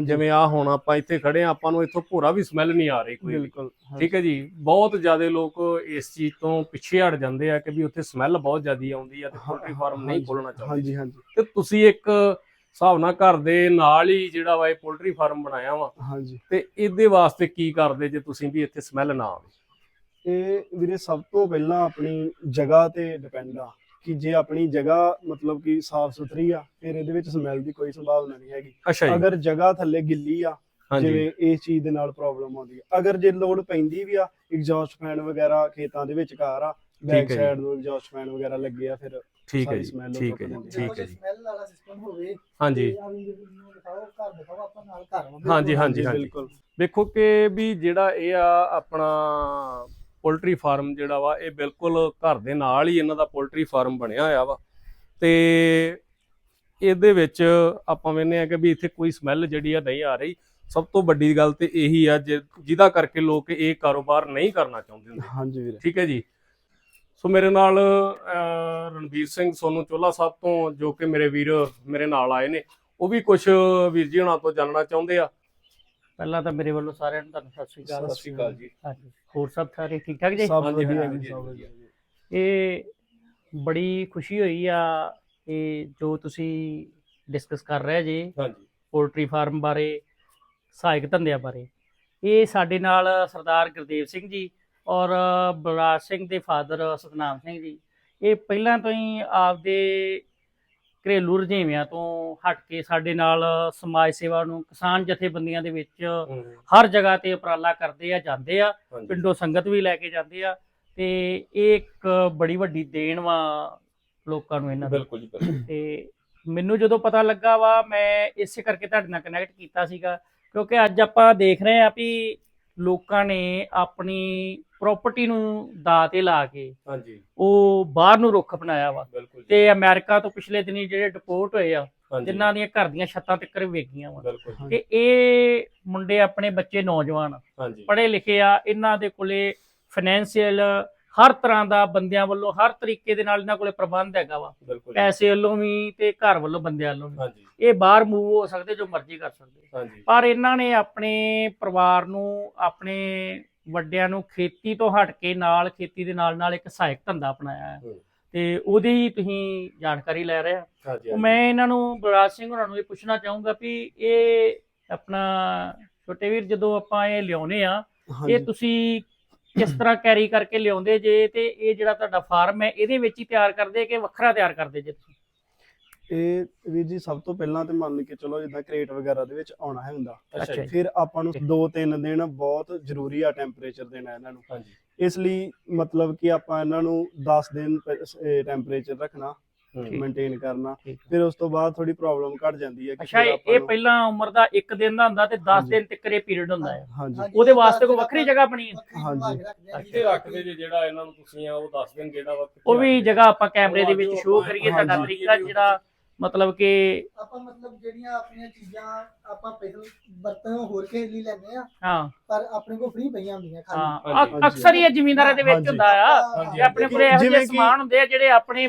S2: ਜਿਵੇਂ ਆ ਹੁਣ ਆਪਾਂ ਇੱਥੇ ਖੜੇ ਆ ਆਪਾਂ ਨੂੰ ਇੱਥੋਂ ਭੂਰਾ ਵੀ ਸਮੈਲ ਨਹੀਂ ਆ ਰਹੀ ਕੋਈ।
S1: ਬਿਲਕੁਲ
S2: ਠੀਕ ਹੈ ਜੀ? ਬਹੁਤ ਜ਼ਿਆਦਾ ਲੋਕ ਇਸ ਚੀਜ਼ ਤੋਂ ਪਿੱਛੇ ਹਟ ਜਾਂਦੇ ਆ ਕਿ ਵੀ ਉੱਥੇ ਸਮੈਲ ਬਹੁਤ ਜ਼ਿਆਦੀ ਆਉਂਦੀ ਆ ਤੇ ਪੋਲਟਰੀ ਫਾਰਮ ਨਹੀਂ ਖੋਲਣਾ ਚਾਹੁੰਦੇ।
S1: ਹਾਂਜੀ ਹਾਂਜੀ।
S2: ਤੇ ਤੁਸੀਂ ਇੱਕ ਹਿਸਾਬ ਨਾਲ ਘਰ ਦੇ ਨਾਲ ਹੀ ਜਿਹੜਾ ਵਾ ਇਹ ਪੋਲਟਰੀ ਫਾਰਮ ਬਣਾਇਆ ਵਾ।
S1: ਹਾਂਜੀ।
S2: ਤੇ ਇਹਦੇ ਵਾਸਤੇ ਕੀ ਕਰਦੇ ਜੇ ਤੁਸੀਂ ਵੀ ਇੱਥੇ ਸਮੈਲ ਨਾ ਆਵੇ?
S1: ਇਹ ਵੀਰੇ ਸਭ ਤੋਂ ਪਹਿਲਾਂ ਆਪਣੀ ਜਗ੍ਹਾ ਤੇ ਡਿਪੈਂਡ ਆ ਕਿ ਜੇ ਆਪਣੀ ਜਗ੍ਹਾ ਮਤਲਬ ਕਿ ਸਾਫ਼ ਸੁਥਰੀ ਆ ਫਿਰ ਇਹਦੇ ਵਿੱਚ ਸਮੈਲ ਦੀ ਕੋਈ ਸੰਭਾਵਨਾ ਨਹੀਂ ਹੈਗੀ। ਅਗਰ ਜਗ੍ਹਾ ਥੱਲੇ ਗਿੱਲੀ ਆ ਜਿਵੇਂ ਇਸ ਚੀਜ਼ ਦੇ ਨਾਲ ਪ੍ਰੋਬਲਮ ਆਉਂਦੀ ਹੈ ਅਗਰ ਜੇ ਲੋਡ ਪੈਂਦੀ ਵੀ ਆ ਐਗਜ਼ੌਸਟ ਫੈਨ ਵਗੈਰਾ ਖੇਤਾਂ ਦੇ ਵਿੱਚ ਕਾਰ ਆ ਬੈਕ। ਸਾਈਡ ਨੂੰ ਐਗਜ਼ੌਸਟ ਫੈਨ ਵਗੈਰਾ ਲੱਗੇ ਆ ਫਿਰ
S2: ਠੀਕ ਹੈ ਜੀ ਠੀਕ ਹੈ ਜੀ ਠੀਕ ਹੈ ਜੀ।
S4: ਸਮੈਲ ਵਾਲਾ ਸਿਸਟਮ ਹੋਵੇ
S2: ਹਾਂਜੀ।
S4: ਤੇ ਆਹ ਵੀ ਨੂੰ ਦਿਖਾਓ ਘਰ ਦਿਖਾਓ ਆਪਾਂ ਨਾਲ ਘਰ ਵਾ।
S2: ਹਾਂਜੀ, ਹਾਂਜੀ, ਹਾਂਜੀ।
S1: ਬਿਲਕੁਲ।
S2: ਵੇਖੋ ਕਿ ਵੀ ਜਿਹੜਾ ਇਹ ਆ ਆਪਣਾ ਪੋਲਟਰੀ ਫਾਰਮ ਜਿਹੜਾ ਵਾ ਇਹ ਬਿਲਕੁਲ ਘਰ ਦੇ ਨਾਲ ਹੀ ਇਹਨਾਂ ਦਾ ਪੋਲਟਰੀ ਫਾਰਮ ਬਣਿਆ ਹੋਇਆ ਵਾ। ਤੇ ਇਹਦੇ ਵਿੱਚ ਆਪਾਂ ਵੇਖਦੇ ਆ ਕਿ ਵੀ ਇੱਥੇ ਕੋਈ ਸਮੈਲ ਜਿਹੜੀ ਆ ਨਹੀਂ ਆ ਰਹੀ। ਸਭ ਤੋਂ ਵੱਡੀ ਗੱਲ ਤੇ ਇਹੀ ਆ ਜਿਹਦਾ ਕਰਕੇ ਲੋਕ ਇਹ ਕਾਰੋਬਾਰ ਨਹੀਂ ਕਰਨਾ ਚਾਹੁੰਦੇ ਹੁੰਦੇ।
S1: ਹਾਂਜੀ ਵੀਰੇ।
S2: ਠੀਕ ਹੈ ਜੀ। ਸੋ ਮੇਰੇ ਨਾਲ ਰਣਵੀਰ ਸਿੰਘ ਸੋਨੂੰ ਚੋਲਾ ਸਾਹਿਬ ਤੋਂ ਜੋ ਕਿ ਮੇਰੇ ਵੀਰ ਮੇਰੇ ਨਾਲ ਆਏ ਨੇ ਉਹ ਵੀ ਕੁਝ ਵੀਰ ਜੀ ਹੁਣਾਂ ਤੋਂ ਜਾਣਨਾ ਚਾਹੁੰਦੇ ਆ।
S3: ਪਹਿਲਾਂ ਤਾਂ ਮੇਰੇ ਵੱਲੋਂ ਸਾਰਿਆਂ ਨੂੰ ਤੁਹਾਨੂੰ ਸਤਿ ਸ਼੍ਰੀ ਅਕਾਲ
S1: ਸਤਿ ਸ਼੍ਰੀ ਅਕਾਲ
S2: ਜੀ।
S3: ਹਾਂਜੀ ਹੋਰ ਸਭ ਸਾਰੇ ਠੀਕ ਠਾਕ ਜੀ?
S1: ਸਭ ਵਧੀਆ ਜੀ, ਸਭ
S2: ਵਧੀਆ।
S1: ਵਧੀਆ
S3: ਇਹ ਬੜੀ ਖੁਸ਼ੀ ਹੋਈ ਆ ਇਹ ਜੋ ਤੁਸੀਂ ਡਿਸਕਸ ਕਰ ਰਹੇ ਜੀ
S2: ਹਾਂਜੀ।
S3: ਪੋਲਟਰੀ ਫਾਰਮ ਬਾਰੇ ਸਹਾਇਕ ਧੰਦਿਆਂ ਬਾਰੇ। ਇਹ ਸਾਡੇ ਨਾਲ ਸਰਦਾਰ ਗੁਰਦੇਵ ਸਿੰਘ ਜੀ ਔਰ ਬਲਰਾਜ ਸਿੰਘ ਦੇ ਫਾਦਰ ਸਤਨਾਮ ਸਿੰਘ ਜੀ। ਇਹ ਪਹਿਲਾਂ ਤੋਂ ਹੀ ਆਪਦੇ ਘਰੇਲੂ ਰੁਝੇਵਿਆਂ ਤੋਂ ਹਟ ਕੇ ਸਾਡੇ ਨਾਲ ਸਮਾਜ ਸੇਵਾ ਨੂੰ ਕਿਸਾਨ ਜਥੇਬੰਦੀਆਂ ਦੇ ਵਿੱਚ ਹਰ ਜਗ੍ਹਾ ਤੇ ਉਪਰਾਲਾ ਕਰਦੇ ਆ ਜਾਂਦੇ ਆ ਪਿੰਡੋਂ ਸੰਗਤ ਵੀ ਲੈ ਕੇ ਜਾਂਦੇ ਆ ਤੇ ਇਹ ਇੱਕ ਬੜੀ ਵੱਡੀ ਦੇਣ ਵਾ ਲੋਕਾਂ ਨੂੰ ਇਹਨਾਂ ਦੀ।
S2: ਬਿਲਕੁਲ ਜੀ
S3: ਤੇ ਮੈਨੂੰ ਜਦੋਂ ਪਤਾ ਲੱਗਾ ਵਾ ਮੈਂ ਇਸੇ ਕਰਕੇ ਤੁਹਾਡੇ ਨਾਲ ਕਨੈਕਟ ਕੀਤਾ ਸੀਗਾ ਕਿਉਂਕਿ ਅੱਜ ਆਪਾਂ ਦੇਖ ਰਹੇ ਆ ਵੀ ਲੋਕਾਂ ਨੇ ਆਪਣੀ ਪ੍ਰਾਪਰਟੀ ਨੂੰ ਦਾਅ ਤੇ ਲਾ ਕੇ
S2: ਹਾਂਜੀ।
S3: ਉਹ ਬਾਹਰ ਨੂੰ ਰੁੱਖ ਅਪਣਾਇਆ ਵਾ।
S2: ਬਿਲਕੁਲ
S3: ਤੇ ਅਮਰੀਕਾ ਤੋਂ ਪਿਛਲੇ ਦਿਨੀ ਜਿਹੜੇ ਡਿਪੋਰਟ ਹੋਏ ਆ ਜਿਨ੍ਹਾਂ ਦੀਆਂ ਘਰ ਦੀਆਂ ਛੱਤਾਂ ਤੱਕ ਵੇਗੀਆਂ ਵਾ। ਤੇ ਇਹ ਮੁੰਡੇ ਆਪਣੇ ਬੱਚੇ ਨੌਜਵਾਨ ਪੜ੍ਹੇ ਲਿਖੇ ਆ ਇਹਨਾਂ ਦੇ ਕੋਲੇ ਫਾਈਨੈਂਸ਼ੀਅਲ ਹਰ ਤਰ੍ਹਾਂ ਦਾ ਬੰਦਿਆਂ ਵੱਲੋਂ ਹਰ ਤਰੀਕੇ ਦੇ ਨਾਲ ਇਹਨਾਂ ਕੋਲੇ ਪ੍ਰਬੰਧ ਹੈਗਾ ਵਾ।
S2: ਬਿਲਕੁਲ
S3: ਪੈਸੇ ਵੱਲੋਂ ਵੀ ਤੇ ਘਰ ਵੱਲੋਂ ਬੰਦਿਆਂ ਵੱਲੋਂ ਵੀ। ਇਹ ਬਾਹਰ ਮੂਵ ਹੋ ਸਕਦੇ ਜੋ ਮਰਜ਼ੀ ਕਰ ਸਕਦੇ। ਪਰ ਇਹਨਾਂ ਨੇ ਆਪਣੇ ਪਰਿਵਾਰ ਨੂੰ ਆਪਣੇ ਵੱਡਿਆਂ ਨੂੰ ਖੇਤੀ ਤੋਂ ਹਟ ਕੇ ਨਾਲ ਖੇਤੀ ਦੇ ਨਾਲ ਨਾਲ ਇੱਕ ਸਹਾਇਕ ਧੰਦਾ ਅਪਣਾਇਆ ਹੈ। ਤੇ ਉਹਦੀ ਹੀ ਤੁਸੀਂ ਜਾਣਕਾਰੀ ਲੈ ਰਹੇ ਆ। ਮੈਂ ਇਹਨਾਂ ਨੂੰ ਬਲਰਾਜ ਸਿੰਘ ਹੋਰਾਂ ਨੂੰ ਇਹ ਪੁੱਛਣਾ ਚਾਹੂੰਗਾ ਵੀ ਇਹ ਆਪਣਾ ਛੋਟੇ ਵੀਰ ਜਦੋਂ ਆਪਾਂ ਇਹ ਲਿਆਉਨੇ ਆ ਇਹ ਤੁਸੀਂ ਕਿਸ ਤਰ੍ਹਾਂ ਕੈਰੀ ਕਰਕੇ ਲਿਆਉਂਦੇ ਜੇ ਤੇ ਇਹ ਜਿਹੜਾ ਤੁਹਾਡਾ ਫਾਰਮ ਹੈ ਇਹਦੇ ਵਿੱਚ ਹੀ ਤਿਆਰ ਕਰਦੇ ਕਿ ਵੱਖਰਾ ਤਿਆਰ ਕਰਦੇ ਜੇ ਤੁਸੀਂ?
S1: ਇਹ ਵੀਰ ਜੀ ਸਭ ਤੋਂ ਪਹਿਲਾਂ ਤੇ ਮੰਨ ਕੇ ਚਲੋ ਜਿੱਦਾਂ ਕ੍ਰੇਟ ਵਗੈਰਾ ਦੇ ਵਿੱਚ ਆਉਣਾ ਹੈ ਹੁੰਦਾ।
S2: ਅੱਛਾ ਜੀ।
S1: ਫਿਰ ਆਪਾਂ ਨੂੰ
S3: ਠੀਕ।
S1: 2-3 ਦਿਨ ਬਹੁਤ ਜ਼ਰੂਰੀ ਆ ਟੈਂਪਰੇਚਰ ਦੇਣਾ ਇਹਨਾਂ ਨੂੰ।
S2: ਹਾਂਜੀ।
S1: ਇਸ ਲਈ ਮਤਲਬ ਕਿ ਆਪਾਂ ਇਹਨਾਂ ਨੂੰ 10 ਦਿਨ ਟੈਂਪਰੇਚਰ ਰੱਖਣਾ। ਮੇਨਟੇਨ ਕਰਨਾ। ਫਿਰ ਉਸ ਤੋਂ ਬਾਅਦ ਥੋੜੀ ਪ੍ਰੋਬਲਮ ਘਟ ਜਾਂਦੀ ਹੈ ਕਿ
S3: ਅੱਛਾ ਇਹ ਪਹਿਲਾਂ ਉਮਰ ਦਾ 1 ਦਿਨ ਦਾ ਹੁੰਦਾ ਤੇ 10
S1: ਹਾਂਜੀ।
S3: ਦਿਨ ਤੱਕ ਇਹ ਪੀਰੀਅਡ ਹੁੰਦਾ ਹੈ।
S1: ਹਾਂਜੀ।
S3: ਉਹਦੇ ਵਾਸਤੇ ਕੋਈ ਵੱਖਰੀ ਜਗ੍ਹਾ ਬਣੀ ਹੈ?
S1: ਹਾਂਜੀ।
S4: ਕੇ ਰੱਖਦੇ
S2: ਜੇ ਜਿਹੜਾ ਇਹਨਾਂ ਨੂੰ ਤੁਸੀਂ ਆ ਉਹ ਦੱਸ ਦੇਣ ਜਿਹੜਾ ਵਾ
S3: ਉਹ ਵੀ? ਜਗ੍ਹਾ ਆਪਾਂ ਕੈਮਰੇ ਦੇ ਵਿੱਚ ਸ਼ੋਅ ਕਰੀਏ ਤੁਹਾਡਾ। ਤਰੀਕਾ ਜਿਹੜਾ ਮਤਲਬ ਕਿ
S4: ਆਪਾਂ ਮਤਲਬ ਜਿਹੜੀਆਂ ਆਪਣੀਆਂ ਚੀਜ਼ਾਂ ਆਪਾਂ ਪਹਿਲ ਬਰਤਨ ਹੋਰ ਕੇ ਲਈ ਲੈਂਦੇ ਆ
S3: ਹਾਂ।
S4: ਪਰ ਆਪਣੇ ਕੋਲ ਫ੍ਰੀ ਪਈਆਂ ਹੁੰਦੀਆਂ ਖਾਲੀ।
S3: ਹਾਂ। ਅਕਸਰ ਇਹ ਜ਼ਿਮੀਂਦਾਰਾਂ ਦੇ ਵਿੱਚ। ਹੁੰਦਾ ਆ ਆਪਣੇ ਕੋਲੇ ਇਹੋ ਜਿਹੇ ਸਮਾਨ ਹੁੰਦੇ ਆ ਜਿਹੜੇ ਆਪਣੇ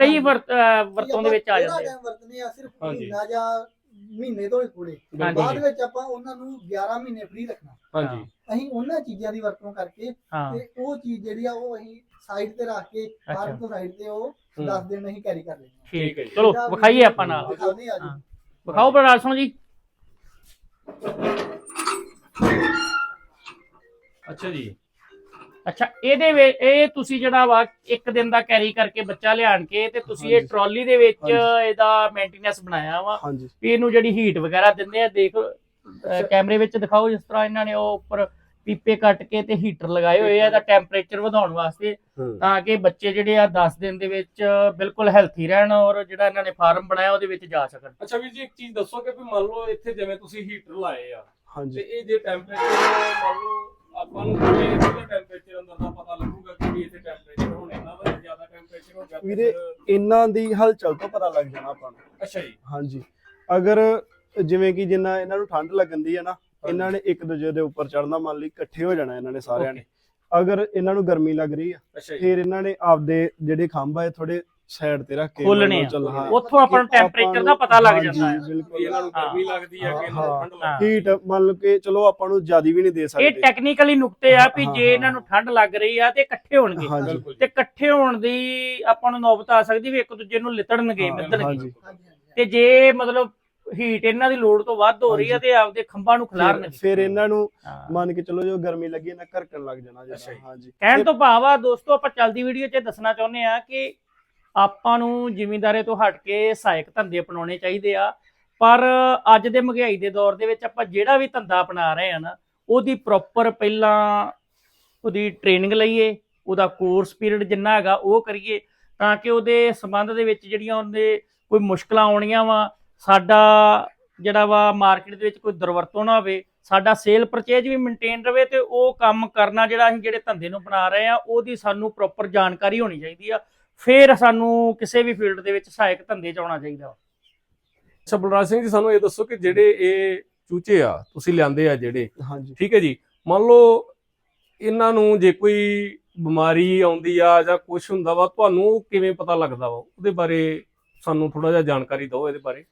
S3: ਕਈ ਵਰਤ- ਅਹ ਵਰਤੋਂ ਦੇ ਵਿੱਚ ਆ ਜਾਂਦੇ ਆ।
S4: ਵਰਤਨੇ ਆ ਸਿਰਫ
S2: ਹਾਂਜੀ।
S4: ਮਹੀਨਾ ਜਾਂ ਮਹੀਨੇ ਤੋਂ ਹੀ ਥੋੜੇ
S3: ਹਾਂਜੀ।
S4: ਬਾਅਦ ਵਿੱਚ ਆਪਾਂ ਉਹਨਾਂ ਨੂੰ 11 ਮਹੀਨੇ ਫ੍ਰੀ ਰੱਖਣਾ।
S2: ਹਾਂਜੀ।
S4: ਅਸੀਂ ਉਹਨਾਂ ਚੀਜ਼ਾਂ ਦੀ ਵਰਤੋਂ ਕਰਕੇ
S3: ਹਾਂ।
S4: ਤੇ ਉਹ ਚੀਜ਼ ਜਿਹੜੀ ਆ ਉਹ ਅਸੀਂ ਸਾਈਡ ਤੇ ਰੱਖ ਕੇ
S3: ਅੱਛਾ।
S4: ਫਾਰਮ ਤੋਂ ਸਾਈਡ ਤੇ ਉਹ
S2: ਹੂੰ।
S4: 10 ਦਿਨ ਅਸੀਂ ਕੈਰੀ ਕਰ ਲੈਂਦੇ
S3: ਠੀਕ
S2: ਠੀਕ ਹੈ ਜੀ।
S3: ਚਲੋ ਵਿਖਾਈਏ ਆਪਾਂ ਨਾਲ।
S4: ਦਿਖਾਉਂਦੇ ਆ ਜੀ।
S3: ਹਾਂ। ਵਿਖਾਓ ਬਲਰਾਜ ਸਿੰਘ ਜੀ।
S2: ਅੱਛਾ ਜੀ।
S3: ਅੱਛਾ ਇਹਦੇ ਵਿੱਚ ਇਹ ਤੁਸੀਂ ਜਿਹੜਾ ਵਾ ਇੱਕ ਦਿਨ ਦਾ ਕੈਰੀ ਕਰਕੇ ਬੱਚਾ ਲਿਆਣ ਕੇ ਤੇ ਤੁਸੀਂ ਇਹ। ਟਰਾਲੀ ਦੇ ਵਿੱਚ। ਇਹਦਾ ਮੇਨਟੇਨੈਂਸ ਬਣਾਇਆ ਵਾ। ਵੀ ਇਹਨੂੰ ਜਿਹੜੀ ਹੀਟ ਵਗੈਰਾ ਦਿੰਦੇ ਆ ਦੇਖ ਕੈਮਰੇ ਵਿੱਚ ਦਿਖਾਓ ਜਿਸ ਤਰ੍ਹਾਂ ਇਹਨਾਂ ਨੇ ਉਹ ਉੱਪਰ ਪੀਪੇ ਕੱਟ ਕੇ ਤੇ ਹੀਟਰ ਲਗਾਏ ਹੋਏ ਆ ਇਹਦਾ ਟੈਂਪਰੇਚਰ ਵਧਾਉਣ ਵਾਸਤੇ ਤਾਂ ਕਿ ਬੱਚੇ ਜਿਹੜੇ ਆ 10 ਦਿਨ ਦੇ ਵਿੱਚ ਬਿਲਕੁਲ ਹੈਲਥੀ ਰਹਿਣ ਔਰ ਜਿਹੜਾ ਇਹਨਾਂ ਨੇ ਫਾਰਮ ਬਣਾਇਆ ਉਹਦੇ ਵਿੱਚ ਜਾ ਸਕਣ।
S2: ਅੱਛਾ ਵੀਰ ਜੀ ਇੱਕ ਚੀਜ਼ ਦੱਸੋ ਕਿ ਵੀ ਮੰਨ ਲਓ ਇੱਥੇ ਜਿਵੇਂ ਤੁਸੀਂ ਹੀਟਰ ਲਾਏ ਆ ਤੇ
S1: ਹਾਂਜੀ
S2: ਇਹ ਜੇ ਟੈਂਪਰੇਚਰ ਮੰਨ ਲਓ ਆਪਾਂ ਨੂੰ ਕਿਵੇਂ ਇਹਦਾ ਟੈਂਪਰੇਚਰ ਅੰਦਰ ਦਾ ਪਤਾ ਲੱਗੂਗਾ ਕਿ ਵੀ ਇੱਥੇ ਟੈਂਪਰੇਚਰ ਹੁਣ ਇੰਨਾ ਦਾ ਜ਼ਿਆਦਾ ਟੈਂਪਰੇਚਰ ਹੋ ਗਿਆ ਤੇ
S1: ਵੀਰੇ, ਇਹਨਾਂ ਦੀ ਹਲਚਲ ਤੋਂ ਪਤਾ ਲੱਗ ਜਾਣਾ ਆਪਾਂ ਨੂੰ।
S2: ਅੱਛਾ ਜੀ।
S1: ਹਾਂਜੀ। ਅਗਰ ਜਿਵੇਂ ਕਿ ਜਿੰਨਾ ਇਹਨਾਂ ਨੂੰ ਠੰਡ ਲੱਗਣ ਦੀ ਹੈ ਨਾ ਇਹਨਾਂ ਨੇ ਇੱਕ ਦੂਜੇ ਦੇ ਉੱਪਰ ਚੜਨਾ ਮੰਨ ਲਈ ਇਕੱਠੇ ਹੋ ਜਾਣਾ ਇਹਨਾਂ ਨੇ ਸਾਰਿਆਂ ਨੇ। ਅਗਰ ਇਹਨਾਂ ਨੂੰ ਗਰਮੀ ਲੱਗ ਰਹੀ ਆ
S2: ਜੀ।
S1: ਫਿਰ ਇਹਨਾਂ ਨੇ ਆਪਦੇ ਜਿਹੜੇ ਖੰਭ ਆ ਥੋੜੇ ਸਾਈਡ ਤੇ ਰੱਖ ਕੇ
S3: ਖੋਲਣੇ ਆ।
S1: ਚੱਲ ਹਾਂ।
S3: ਉੱਥੋਂ ਆਪਾਂ ਨੂੰ ਟੈਂਪਰੇਚਰ ਦਾ ਪਤਾ ਲੱਗ ਜਾਂਦਾ ਹੈ।
S1: ਬਿਲਕੁਲ।
S2: ਇਹਨਾਂ ਨੂੰ ਗਰਮੀ ਲੱਗਦੀ ਆ ਕਿ ਇਹਨਾਂ ਨੂੰ
S1: ਹਾਂ,
S2: ਠੰਡ
S3: ਹਾਂ।
S2: ਲੱਗਦੀ
S1: ਹੀਟ ਮੰਨ ਲਓ ਕਿ ਚਲੋ ਆਪਾਂ ਨੂੰ ਜਿਆਦੀ ਵੀ ਨਹੀਂ ਦੇ
S3: ਇਹ
S1: ਸਕਦੇ।
S3: ਟੈਕਨੀਕਲੀ ਨੁਕਤੇ ਆ ਵੀ
S1: ਹਾਂ,
S3: ਜੇ
S1: ਹਾਂ।
S3: ਇਹਨਾਂ ਨੂੰ ਠੰਡ ਲੱਗ ਰਹੀ ਆ ਤੇ ਇਕੱਠੇ ਹੋਣਗੇ। ਤੇ ਇਕੱਠੇ ਹੋਣ ਦੀ ਆਪਾਂ ਨੂੰ ਨੌਬਤ ਆ ਸਕਦੀ ਵੀ ਇੱਕ ਦੂਜੇ ਨੂੰ ਲਿਤੜਨਗੇ
S1: ਹਾਂ, ਹਾਂਜੀ
S3: ਤੇ ਜੇ ਮਤਲਬ ਹੀਟ ਇਹਨਾਂ ਦੀ ਲੋੜ ਤੋਂ ਵੱਧ ਹੋ ਰਹੀ ਆ
S1: ਹਾਂਜੀ।
S3: ਤੇ ਆਪਦੇ ਖੰਭਾਂ ਨੂੰ ਖਿਲਾਰਨਗੇ
S1: ਫਿਰ ਇਹਨਾਂ ਨੂੰ
S3: ਹਾਂ।
S1: ਮੰਨ ਕੇ ਚਲੋ ਜੋ ਗਰਮੀ ਲੱਗੀ ਇਹਨਾਂ ਘਰਕਣ ਲੱਗ ਜਾਣਾ ਜਿਹੜਾ।
S2: ਜੀ।
S1: ਹਾਂਜੀ
S3: ਕਹਿਣ ਤੋਂ ਭਾਵ ਆ ਦੋਸਤੋ ਆਪਾਂ ਚੱਲਦੀ ਵੀਡੀਓ 'ਚ ਦੱਸਣਾ ਚਾਹੁੰਦੇ ਆ ਕਿ ਆਪਾਂ ਨੂੰ ਜ਼ਿਮੀਂਦਾਰੇ ਤੋਂ ਹਟ ਕੇ ਸਹਾਇਕ ਧੰਦੇ ਅਪਣਾਉਣੇ ਚਾਹੀਦੇ ਆ। ਪਰ ਅੱਜ ਦੇ ਮਹਿੰਗਾਈ ਦੇ ਦੌਰ ਦੇ ਵਿੱਚ ਆਪਾਂ ਜਿਹੜਾ ਵੀ ਧੰਦਾ ਅਪਣਾ ਰਹੇ ਆ ਨਾ, ਉਹਦੀ ਪ੍ਰੋਪਰ ਪਹਿਲਾਂ ਉਹਦੀ ਟ੍ਰੇਨਿੰਗ ਲਈਏ, ਉਹਦਾ ਕੋਰਸ ਪੀਰੀਅਡ ਜਿੰਨਾ ਹੈਗਾ ਉਹ ਕਰੀਏ ਤਾਂ ਕਿ ਉਹਦੇ ਸੰਬੰਧ ਦੇ ਵਿੱਚ ਜਿਹੜੀਆਂ ਉਹਦੇ ਕੋਈ ਮੁਸ਼ਕਲਾਂ ਆਉਣੀਆਂ ਵਾ, ਸਾਡਾ ਜਿਹੜਾ ਵਾ ਮਾਰਕੀਟ ਦੇ ਵਿੱਚ ਕੋਈ ਦੁਰਵਰਤੋਂ ਨਾ ਹੋਵੇ, ਸਾਡਾ ਸੇਲ ਪਰਚੇਜ ਵੀ ਮੇਨਟੇਨ ਰਵੇ ਤੇ ਉਹ ਕੰਮ ਕਰਨਾ ਜਿਹੜਾ ਅਸੀਂ ਜਿਹੜੇ ਧੰਦੇ ਨੂੰ ਬਣਾ ਰਹੇ ਆ, ਉਹਦੀ ਸਾਨੂੰ ਪ੍ਰੋਪਰ ਜਾਣਕਾਰੀ ਹੋਣੀ ਚਾਹੀਦੀ ਆ। ਫਿਰ ਸਾਨੂੰ ਕਿਸੇ ਵੀ ਫੀਲਡ ਦੇ ਵਿੱਚ ਸਹਾਇਕ ਧੰਦੇ 'ਚ ਆਉਣਾ ਚਾਹੀਦਾ।
S2: ਅੱਛਾ ਬਲਰਾਜ ਸਿੰਘ ਜੀ ਸਾਨੂੰ ਇਹ ਦੱਸੋ ਕਿ ਜਿਹੜੇ ਇਹ ਚੂਚੇ ਆ ਤੁਸੀਂ ਲਿਆਂਦੇ ਆ ਜਿਹੜੇ।
S1: ਹਾਂਜੀ।
S2: ਠੀਕ ਹੈ ਜੀ। ਮੰਨ ਲਓ ਇਹਨਾਂ ਨੂੰ ਜੇ ਕੋਈ ਬਿਮਾਰੀ ਆਉਂਦੀ ਆ ਜਾਂ ਕੁਝ ਹੁੰਦਾ ਵਾ ਤੁਹਾਨੂੰ ਕਿਵੇਂ ਪਤਾ ਲੱਗਦਾ ਵਾ? ਉਹਦੇ ਬਾਰੇ ਸਾਨੂੰ ਥੋੜਾ ਜਿਹਾ ਜਾਣਕਾਰੀ ਦਿਓ ਇਹਦੇ ਬਾਰੇ।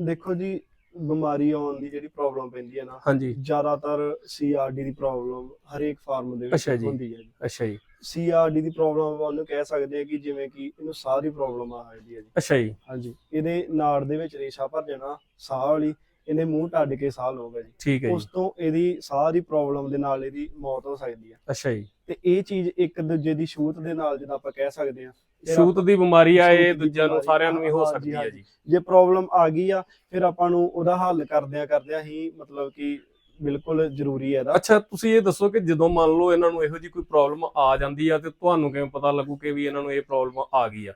S1: ਦੇਖੋ ਜੀ ਬਿਮਾਰੀ ਆਉਣ ਦੀ ਜਿਹੜੀ ਪ੍ਰੋਬਲਮ ਪੈਂਦੀ ਹੈ ਨਾ
S2: ਹਾਂਜੀ।
S1: ਜ਼ਿਆਦਾਤਰ ਸੀਆਰਡੀ ਦੀ ਪ੍ਰੋਬਲਮ ਹਰੇਕ ਫਾਰਮ ਦੇ ਵਿੱਚ। ਹੁੰਦੀ ਹੈ ਜੀ।
S2: ਅੱਛਾ ਜੀ।
S1: ਸੀਆਰਡੀ ਦੀ ਪ੍ਰੋਬਲਮ ਉਹਨੂੰ ਕਹਿ ਸਕਦੇ ਆ ਕਿ ਜਿਵੇਂ ਕਿ ਇਹਨੂੰ ਸਾਹ ਦੀ ਪ੍ਰੋਬਲਮ ਆ ਜਾਂਦੀ ਹੈ ਜੀ।
S2: ਅੱਛਾ ਜੀ।
S1: ਹਾਂਜੀ। ਇਹਦੇ ਨਾੜ ਦੇ ਵਿੱਚ ਰੇਸ਼ਾ ਭਰ ਜਾਣਾ ਸਾਹ ਵਾਲੀ ਇਹਨੇ ਮੂੰਹ ਟੱਡ ਕੇ ਸਾਹ ਲਊਗਾ ਜੀ।
S2: ਠੀਕ ਹੈ
S1: ਉਸ ਤੋਂ ਇਹਦੀ ਸਾਹ ਦੀ ਪ੍ਰੋਬਲਮ ਦੇ ਨਾਲ ਇਹਦੀ ਮੌਤ ਹੋ ਸਕਦੀ ਹੈ।
S2: ਅੱਛਾ ਜੀ।
S1: ਤੇ ਇਹ ਚੀਜ਼ ਇੱਕ ਦੂਜੇ ਦੀ ਛੂਤ ਦੇ ਨਾਲ ਜਿੱਦਾਂ ਆਪਾਂ ਕਹਿ ਸਕਦੇ ਆ
S2: ਛੂਤ ਦੀ ਬਿਮਾਰੀ ਆ ਇਹ ਦੂਜਿਆਂ ਨੂੰ ਸਾਰਿਆਂ ਨੂੰ ਹੋ
S1: ਹਾਂਜੀ,
S2: ਸਕਦੀ ਹੈ। ਜੀ।
S1: ਜੇ ਪ੍ਰੋਬਲਮ ਆ ਗਈ ਆ ਫਿਰ ਆਪਾਂ ਨੂੰ ਉਹਦਾ ਹੱਲ ਕਰਦਿਆਂ ਕਰਦਿਆਂ ਹੀ ਮਤਲਬ ਕਿ ਬਿਲਕੁਲ ਜ਼ਰੂਰੀ ਹੈ ਇਹਦਾ।
S2: ਅੱਛਾ ਤੁਸੀਂ ਇਹ ਦੱਸੋ ਕਿ ਜਦੋਂ ਮੰਨ ਲਓ ਇਹਨਾਂ ਨੂੰ ਇਹੋ ਜੀ ਕੋਈ ਪ੍ਰੋਬਲਮ ਆ ਜਾਂਦੀ ਆ ਤੇ ਤੁਹਾਨੂੰ ਕਿਵੇਂ ਪਤਾ ਲੱਗੂ ਕਿ ਵੀ ਇਹਨਾਂ ਨੂੰ ਇਹ ਪ੍ਰੋਬਲਮ ਆ ਗਈ ਆ?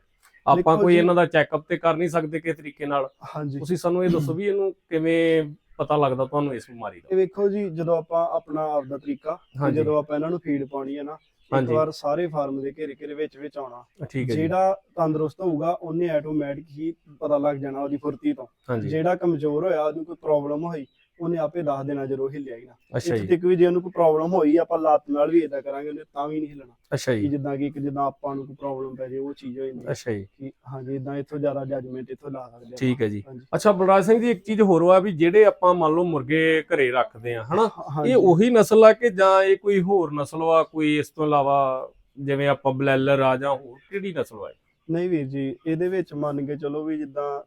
S2: ਆਪਾਂ ਕੋਈ ਇਹਨਾਂ ਦਾ ਚੈੱਕਅਪ ਤੇ ਕਰ ਨਹੀਂ ਸਕਦੇ ਕਿਸ ਤਰੀਕੇ ਨਾਲ।
S1: ਹਾਂਜੀ।
S2: ਤੁਸੀਂ ਸਾਨੂੰ ਇਹ ਦੱਸੋ ਵੀ ਇਹਨੂੰ ਕਿਵੇਂ ਪਤਾ ਲੱਗਦਾ ਤੁਹਾਨੂੰ ਇਸ ਬਿਮਾਰੀ ਦਾ?
S1: ਇਹ ਵੇਖੋ ਜੀ ਜਦੋਂ ਆਪਾਂ ਆਪਣਾ ਆਪਦਾ ਤਰੀਕਾ ਕਿ
S2: ਹਾਂਜੀ।
S1: ਜਦੋਂ ਆਪਾਂ ਇਹਨਾਂ ਨੂੰ ਫੀਡ ਪਾਉਣੀ ਹੈ ਨਾ ਇੱਕ। ਵਾਰ ਸਾਰੇ ਫਾਰਮ ਦੇ ਘੇਰੇ ਘੇਰੇ ਵਿੱਚ ਵਿੱਚ ਆਉਣਾ। ਜਿਹੜਾ ਤੰਦਰੁਸਤ ਹੋਊਗਾ ਉਹਨੇ ਆਟੋਮੈਟਿਕ ਹੀ ਪਤਾ ਲੱਗ ਜਾਣਾ ਉਹਦੀ ਫੁਰਤੀ ਤੋਂ। ਜਿਹੜਾ ਕਮਜ਼ੋਰ ਹੋਇਆ ਉਹਨੂੰ ਕੋਈ ਪ੍ਰੋਬਲਮ ਹੋਈ ਉਹਨੇ ਆਪੇ ਦੱਸ ਦੇਣਾ ਜਦੋਂ ਹਿੱਲਿਆ ਹੀ ਨਾ।
S2: ਅੱਛਾ
S1: ਇੱਥੇ
S2: ਜੀ।
S1: ਤੱਕ ਵੀ ਜੇ ਉਹਨੂੰ ਕੋਈ ਪ੍ਰੋਬਲਮ ਹੋਈ ਆਪਾਂ ਲੱਤ ਨਾਲ ਵੀ ਇਦਾਂ ਕਰਾਂਗੇ ਉਹਨੇ ਤਾਂ ਵੀ ਨਹੀਂ ਹਿੱਲਣਾ।
S2: ਅੱਛਾ
S1: ਕਿ
S2: ਜੀ
S1: ਜਿੱਦਾਂ ਕਿ ਇੱਕ ਜਿੱਦਾਂ ਆਪਾਂ ਨੂੰ ਕੋਈ ਪ੍ਰੋਬਲਮ ਪੈ ਜੇ ਉਹ ਚੀਜ਼ ਹੋ ਜਾਂਦੀ ਹੈ।
S2: ਅੱਛਾ ਜੀ।
S1: ਕਿ ਹਾਂਜੀ ਇਦਾਂ ਇੱਥੋਂ ਜ਼ਿਆਦਾ ਜੱਜਮੈਂਟ ਇੱਥੋਂ ਲਾ ਸਕਦੇ
S2: ਠੀਕ ਹੈ ਜੀ।
S1: ਹਾਂਜੀ।
S2: ਅੱਛਾ ਬਲਰਾਜ ਸਿੰਘ ਜੀ ਇੱਕ ਚੀਜ਼ ਹੋਰ ਵਾ ਵੀ ਜਿਹੜੇ ਆਪਾਂ ਮੰਨ ਲਓ ਮੁਰਗੇ ਘਰੇ ਰੱਖਦੇ ਆ ਹਨਾ? ਇਹ ਉਹੀ ਨਸਲ ਆ ਕਿ ਜਾਂ ਇਹ ਕੋਈ ਹੋਰ ਨਸਲ ਵਾ ਕੋਈ ਇਸ ਤੋਂ ਇਲਾਵਾ ਜਿਵੇਂ ਆਪਾਂ ਬਲੈਲਰ ਆ ਜਾਂ ਹੋਰ ਕਿਹੜੀ ਨਸਲ ਵਾ ਇਹ?
S1: ਨਹੀਂ ਵੀਰ ਜੀ ਇਹਦੇ ਵਿੱਚ ਮੰਨ ਕੇ ਚਲੋ ਵੀ ਜਿੱਦਾਂ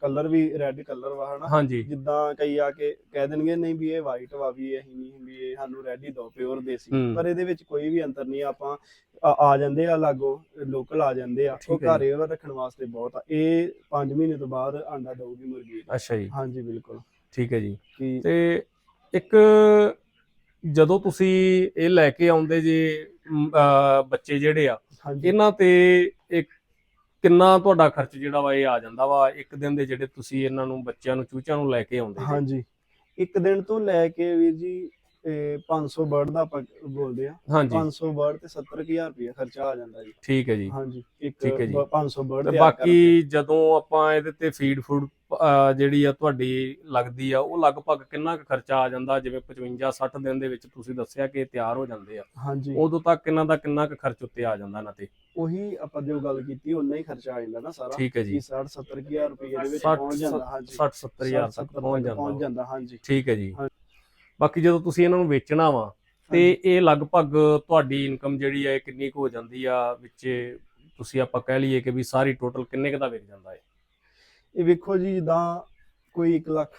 S1: ਕਲਰ ਵੀ ਰੈੱਡ ਕਲਰ ਵਾ ਹਨਾ?
S2: ਹਾਂਜੀ।
S1: ਜਿੱਦਾਂ ਕਈ ਆ ਕੇ ਕਹਿ ਦੇਣਗੇ ਨਹੀਂ ਵੀ ਇਹ ਵਾਈਟ ਵਾ ਵੀ ਇਹ ਨਹੀਂ ਵੀ ਇਹ ਸਾਨੂੰ ਰੈੱਡ ਹੀ ਦੋ ਪਿਓਰ ਦੇਸੀ। ਪਰ ਇਹਦੇ ਵਿੱਚ ਕੋਈ ਵੀ ਅੰਤਰ ਨਹੀਂ ਆਪਾਂ ਆ ਜਾਂਦੇ ਆ ਲਾਗੋ ਲੋਕਲ ਆ ਜਾਂਦੇ ਆ। ਉਹ। ਘਰੇ ਉਹ ਰੱਖਣ ਵਾਸਤੇ ਬਹੁਤ ਆ। ਇਹ 5 ਮਹੀਨੇ ਤੋਂ ਬਾਅਦ ਅੰਡਾ ਦਊਗੀ ਮੁਰਗੀ
S2: ਅੱਛਾ ਜੀ।
S1: ਹਾਂਜੀ ਬਿਲਕੁਲ।
S2: ਠੀਕ ਹੈ ਜੀ। ਤੇ ਇੱਕ ਜਦੋਂ ਤੁਸੀਂ ਇਹ ਲੈ ਕੇ ਆਉਂਦੇ ਜੇ ਬੱਚੇ ਜਿਹੜੇ ਆ ਇਹਨਾਂ ਤੇ ਇੱਕ ਕਿੰਨਾ ਤੁਹਾਡਾ ਖਰਚ ਜਿਹੜਾ ਵਾ ਇਹ ਆ ਜਾਂਦਾ ਵਾ ਇੱਕ ਦਿਨ ਦੇ ਜਿਹੜੇ ਤੁਸੀਂ ਇਹਨਾਂ ਨੂੰ, ਬੱਚਿਆਂ ਨੂੰ, ਚੂਚਿਆਂ ਨੂੰ ਲੈ ਕੇ ਆਉਂਦੇ ਜੇ?
S1: ਹਾਂਜੀ ਇੱਕ ਦਿਨ ਤੋਂ ਲੈ ਕੇ ਵੀਰ ਜੀ ਇਹ 500 ਬਰਡ ਦਾ ਆਪਾਂ ਬੋਲਦੇ ਆ
S2: ਹਾਂਜੀ।
S1: 500 ਬਰਡ ਤੇ 70000 ਰੁਪਏ ਖਰਚਾ ਆ ਜਾਂਦਾ ਜੀ।
S2: ਠੀਕ ਹੈ ਜੀ।
S1: ਹਾਂਜੀ ਇੱਕ
S2: ਠੀਕ ਹੈ ਜੀ।
S1: ਬ- 500 ਬਰਡ
S2: ਤੇ ਬਾਕੀ ਜਦੋਂ ਆਪਾਂ ਇਹਦੇ ਤੇ ਫੀਡ ਫੂਡ ਜਿਹੜੀ ਆ ਤੁਹਾਡੀ ਲੱਗਦੀ ਆ ਉਹ ਲਗਭਗ ਕਿੰਨਾ ਕੁ ਖਰਚਾ ਆ ਜਾਂਦਾ? ਜਿਵੇਂ 55 60 ਦਿਨ ਦੇ ਵਿੱਚ ਤੁਸੀਂ ਦੱਸਿਆ ਕਿ ਤਿਆਰ ਹੋ ਜਾਂਦੇ ਆ।
S1: ਹਾਂਜੀ।
S2: ਉਦੋਂ ਤੱਕ ਇਹਨਾਂ ਦਾ ਕਿੰਨਾ ਕੁ ਖਰਚ ਉੱਤੇ ਆ ਜਾਂਦਾ ਇਹਨਾਂ ਤੇ?
S1: ਉਹੀ ਆਪਾਂ ਜੋ ਗੱਲ ਕੀਤੀ ਉਨਾ ਹੀ ਖਰਚਾ ਆ ਜਾਂਦਾ ਨਾ ਸਾਰਾ।
S2: ਠੀਕ ਹੈ ਜੀ।
S1: ਕਿ 60 70000 ਰੁਪਏ ਦੇ ਵਿੱਚ
S2: 60
S1: ਪਹੁੰਚ ਜਾਂਦਾ ਹਾਂਜੀ।
S2: 60 70000 ਤੱਕ ਪਹੁੰਚ ਜਾਂਦਾ।
S1: ਪਹੁੰਚ
S2: ਵਾ।
S1: ਜਾਂਦਾ ਹਾਂਜੀ।
S2: ਠੀਕ ਹੈ ਜੀ। ਬਾਕੀ ਜਦੋਂ ਤੁਸੀਂ ਇਹਨਾਂ ਨੂੰ ਵੇਚਣਾ ਵਾ ਤੇ ਇਹ ਲਗਭਗ ਤੁਹਾਡੀ ਇਨਕਮ ਜਿਹੜੀ ਹੈ ਕਿੰਨੀ ਕੁ ਹੋ ਜਾਂਦੀ ਆ ਵਿੱਚ ਤੁਸੀਂ ਆਪਾਂ ਕਹਿ ਲਈਏ ਕਿ ਵੀ ਸਾਰੀ ਟੋਟਲ ਕਿੰਨੇ ਕੁ ਦਾ ਵਿਕ ਜਾਂਦਾ ਹੈ
S1: ਇਹ ਵੇਖੋ ਜੀ ਜਿੱਦਾਂ ਕੋਈ 1 ਲੱਖ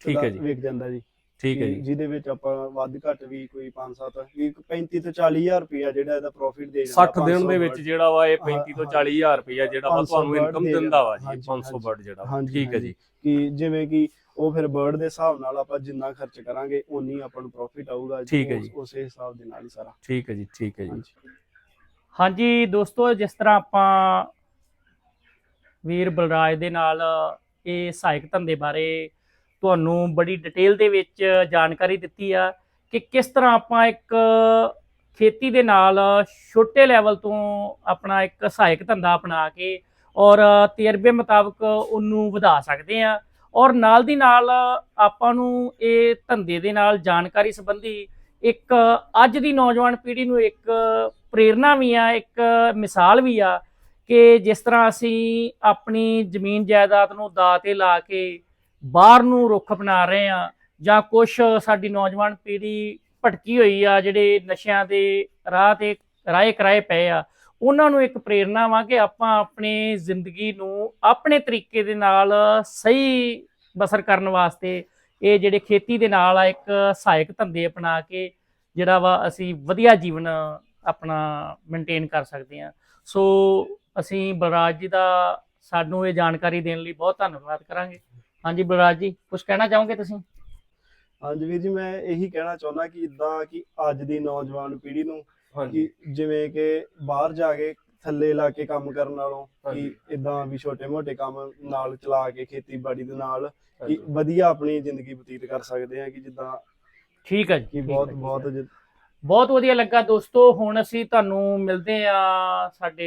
S2: ਠੀਕ ਹੈ ਜੀ।
S1: ਵਿਕ ਜਾਂਦਾ ਜੀ।
S2: ਠੀਕ ਹੈ ਜੀ।
S1: ਜਿਹਦੇ ਵਿੱਚ ਆਪਾਂ ਵੱਧ ਘੱਟ ਵੀ ਕੋਈ 5-7 ਵੀ 35 ਤੋਂ 40000 ਰੁਪਇਆ ਜਿਹੜਾ ਇਹਦਾ ਪ੍ਰੋਫਿਟ ਦੇ
S2: 60 ਦਿਨ ਦੇ ਵਿੱਚ ਜਿਹੜਾ ਵਾ ਇਹ
S1: ਹਾਂ,
S2: 35 ਤੋਂ
S1: ਹਾਂ।
S2: 40000 ਰੁਪਇਆ ਜਿਹੜਾ ਵਾ
S1: 500
S2: ਤੁਹਾਨੂੰ ਇਨਕਮ ਦਿੰਦਾ ਵਾ ਜੀ 500
S1: ਹਾਂਜੀ।
S2: ਬਰਡ ਜਿਹੜਾ ਠੀਕ ਹੈ ਜੀ।
S1: ਕਿ ਜਿਵੇਂ ਕਿ ਉਹ ਫਿਰ ਬਰਡ ਦੇ ਹਿਸਾਬ ਨਾਲ ਆਪਾਂ ਜਿੰਨਾ ਖਰਚ ਕਰਾਂਗੇ ਉਨੀ ਆਪਾਂ ਨੂੰ ਪ੍ਰੋਫਿਟ ਆਊਗਾ।
S2: ਠੀਕ ਹੈ
S1: ਉਸ-
S2: ਜੀ।
S1: ਉਸੇ ਹਿਸਾਬ ਦੇ ਨਾਲ ਹੀ ਸਾਰਾ।
S2: ਠੀਕ ਹੈ ਜੀ ਠੀਕ ਹੈ ਜੀ।
S1: ਹਾਂਜੀ।
S3: ਦੋਸਤੋ ਜਿਸ ਤਰ੍ਹਾਂ ਆਪਾਂ ਵੀਰ ਬਲਰਾਜ ਦੇ ਨਾਲ ਇਹ ਸਹਾਇਕ ਧੰਦੇ ਬਾਰੇ ਤੁਹਾਨੂੰ ਬੜੀ ਡਿਟੇਲ ਦੇ ਵਿੱਚ ਜਾਣਕਾਰੀ ਦਿੱਤੀ ਆ ਕਿ ਕਿਸ ਤਰ੍ਹਾਂ ਆਪਾਂ ਇੱਕ ਖੇਤੀ ਦੇ ਨਾਲ ਛੋਟੇ ਲੈਵਲ ਤੋਂ ਆਪਣਾ ਇੱਕ ਸਹਾਇਕ ਧੰਦਾ ਅਪਣਾ ਕੇ ਔਰ ਤਜਰਬੇ ਮੁਤਾਬਕ ਉਹਨੂੰ ਵਧਾ ਸਕਦੇ ਆ। ਔਰ ਨਾਲ ਦੀ ਨਾਲ ਆਪਾਂ ਨੂੰ ਇਹ ਧੰਦੇ ਦੇ ਨਾਲ ਜਾਣਕਾਰੀ ਸੰਬੰਧੀ ਇੱਕ ਅੱਜ ਦੀ ਨੌਜਵਾਨ ਪੀੜ੍ਹੀ ਨੂੰ ਇੱਕ ਪ੍ਰੇਰਣਾ ਵੀ ਆ, ਇੱਕ ਮਿਸਾਲ ਵੀ ਆ ਕਿ ਜਿਸ ਤਰ੍ਹਾਂ ਅਸੀਂ ਆਪਣੀ ਜ਼ਮੀਨ ਜਾਇਦਾਦ ਨੂੰ ਦਾਅ ਤੇ ਲਾ ਕੇ ਬਾਹਰ ਨੂੰ ਰੁੱਖ ਬਣਾ ਰਹੇ ਆ ਜਾਂ ਕੁਝ ਸਾਡੀ ਨੌਜਵਾਨ ਪੀੜ੍ਹੀ ਭਟਕੀ ਹੋਈ ਆ, ਜਿਹੜੇ ਨਸ਼ਿਆਂ ਦੇ ਰਾਹ ਤੇ ਰਾਏ ਕਰਾਏ ਪਏ ਆ ਉਹਨਾਂ ਨੂੰ ਇੱਕ ਪ੍ਰੇਰਣਾ ਵਾ ਕਿ ਆਪਾਂ ਆਪਣੀ ਜ਼ਿੰਦਗੀ ਨੂੰ ਆਪਣੇ ਤਰੀਕੇ ਦੇ ਨਾਲ ਸਹੀ ਬਸਰ ਕਰਨ ਵਾਸਤੇ ਇਹ ਜਿਹੜੇ ਖੇਤੀ ਦੇ ਨਾਲ ਆ, ਇੱਕ ਸਹਾਇਕ ਧੰਦੇ ਅਪਣਾ ਕੇ ਜਿਹੜਾ ਵਾ ਅਸੀਂ ਵਧੀਆ ਜੀਵਨ ਆਪਣਾ ਮੇਨਟੇਨ ਕਰ ਸਕਦੇ ਹਾਂ। ਸੋ ਅਸੀਂ ਬਲਰਾਜ ਜੀ ਦਾ ਸਾਨੂੰ ਇਹ ਜਾਣਕਾਰੀ ਦੇਣ ਲਈ ਬਹੁਤ ਧੰਨਵਾਦ ਕਰਾਂਗੇ। ਹਾਂਜੀ ਬਲਰਾਜ ਜੀ ਕੁਝ ਕਹਿਣਾ ਚਾਹੋਗੇ ਤੁਸੀਂ?
S1: ਹਾਂਜੀ ਵੀਰ ਜੀ, ਮੈਂ ਇਹੀ ਕਹਿਣਾ ਚਾਹੁੰਦਾ ਕਿ ਇਦਾਂ ਕਿ ਅੱਜ ਦੀ ਨੌਜਵਾਨ ਪੀੜ੍ਹੀ ਨੂੰ
S2: ਹਾਂਜੀ
S1: ਕਿ ਜਿਵੇਂ ਕਿ ਬਾਹਰ ਜਾ ਕੇ ਥੱਲੇ ਲਾ ਕੇ ਕੰਮ ਕਰਨ ਨਾਲੋਂ ਕਿ
S2: ਹਾਂਜੀ।
S1: ਇਦਾਂ ਵੀ ਛੋਟੇ-ਮੋਟੇ ਕੰਮ ਨਾਲ ਚਲਾ ਕੇ ਖੇਤੀਬਾੜੀ ਦੇ ਨਾਲ ਕਿ
S2: ਹਾਂਜੀ।
S1: ਵਧੀਆ ਆਪਣੀ ਜ਼ਿੰਦਗੀ ਬਤੀਤ ਕਰ ਸਕਦੇ ਆ ਕਿ ਜਿੱਦਾਂ
S3: ਠੀਕ ਹੈ ਜੀ
S1: ਕਿ
S3: ਠੀਕ
S1: ਬਹੁਤ
S3: ਹੈ।
S1: ਬਹੁਤ ਜਿ-
S3: ਬਹੁਤ ਵਧੀਆ ਲੱਗਾ ਦੋਸਤੋ ਹੁਣ ਅਸੀਂ ਤੁਹਾਨੂੰ ਮਿਲਦੇ ਆ ਸਾਡੇ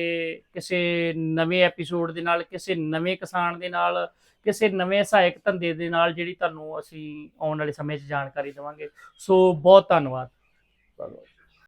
S3: ਕਿਸੇ ਨਵੇਂ ਐਪੀਸੋਡ ਦੇ ਨਾਲ ਕਿਸੇ ਨਵੇਂ ਕਿਸਾਨ ਦੇ ਨਾਲ ਕਿਸੇ ਨਵੇਂ ਸਹਾਇਕ ਧੰਦੇ ਦੇ ਨਾਲ ਜਿਹੜੀ ਤੁਹਾਨੂੰ ਅਸੀਂ ਆਉਣ ਵਾਲੇ ਸਮੇਂ 'ਚ ਜਾਣਕਾਰੀ ਦੇਵਾਂਗੇ ਸੋ ਬਹੁਤ ਧੰਨਵਾਦ
S2: ਧੰਨਵਾਦ